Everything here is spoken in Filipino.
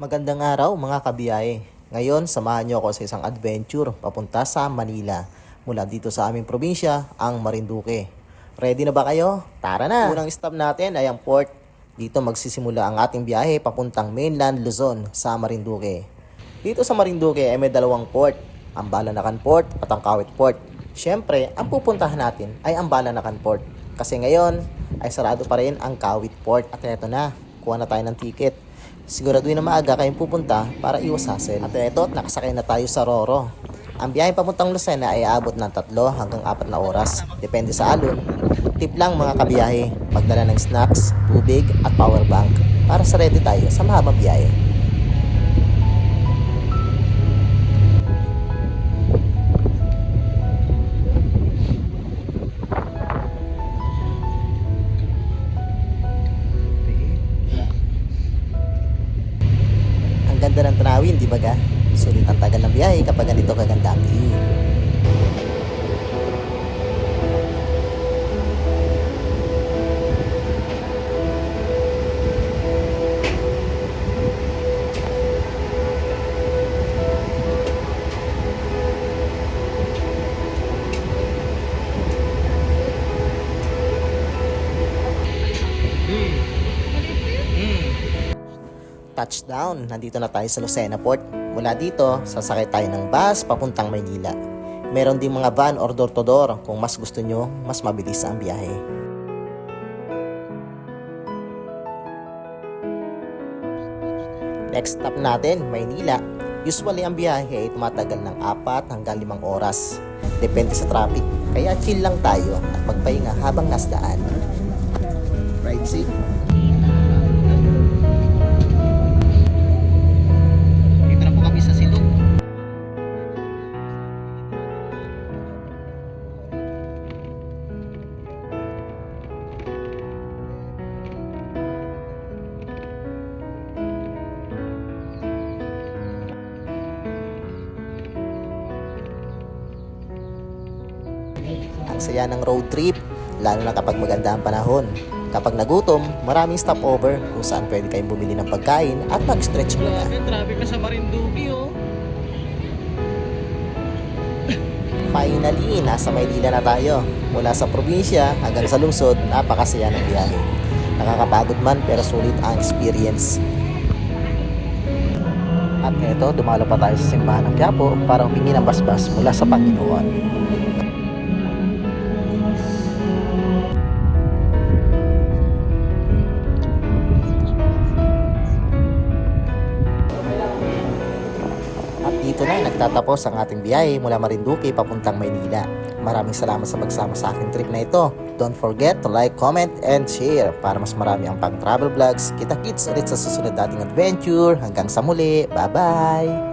Magandang araw mga kabiyahe. Ngayon, samahan niyo ako sa isang adventure papunta sa Manila. Mula dito sa aming probinsya, ang Marinduque. Ready na ba kayo? Tara na! Unang stop natin ay ang port. Dito magsisimula ang ating biyahe papuntang mainland Luzon sa Marinduque. Dito sa Marinduque ay may dalawang port, ang Balanacan Port at ang Kawit Port. Siyempre, ang pupuntahan natin ay ang Balanacan Port. Kasi ngayon ay sarado pa rin ang Kawit Port. At eto na, kuha na tayo ng ticket. Siguraduhin na maaga kayong pupunta para iwas hassle. At eto, nakasakay na tayo sa Roro. Ang biyahe papuntang Lucena ay aabot ng tatlo hanggang apat na oras. Depende sa alon. Tip lang mga kabiyahe, pagdala ng snacks, tubig at power bank para sa ready tayo sa mahabang biyahe. Ang ganda ng tanawin, di ba ga? Sulit ang tagal ng biyahe kapag ganito kaganda ang view. Touchdown, nandito na tayo sa Lucena Port. Mula dito, sasakay tayo ng bus papuntang Maynila. Meron din mga van or door-to-door kung mas gusto nyo, mas mabilis ang biyahe. Next stop natin, Maynila. Usually ang biyahe ay tumatagal ng 4 hanggang 5 oras. Depende sa traffic. Kaya chill lang tayo at magpahinga habang nasa daan. Ride safe. Ang saya ng road trip, lalo na kapag maganda ang panahon. Kapag nagutom, maraming stopover kung saan pwede kayong bumili ng pagkain at mag-stretch muna. Grabe, na sa Marinduque, oh. Finally, nasa Maynila na tayo. Mula sa probinsya hanggang sa lungsod, napakasaya ng biyahe. Nakakapagod man pero sulit ang experience. At eto, dumalo pa tayo sa simbahan ng Quiapo para humingi ng basbas mula sa Panginoon. At dito na nagtatapos ang ating biyahe mula Marinduque papuntang Maynila. Maraming salamat sa pagsama sa aking trip na ito. Don't forget to like, comment, and share para mas marami ang pang travel vlogs. Kita kits ulit sa susunod nating adventure. Hanggang sa muli. Bye-bye!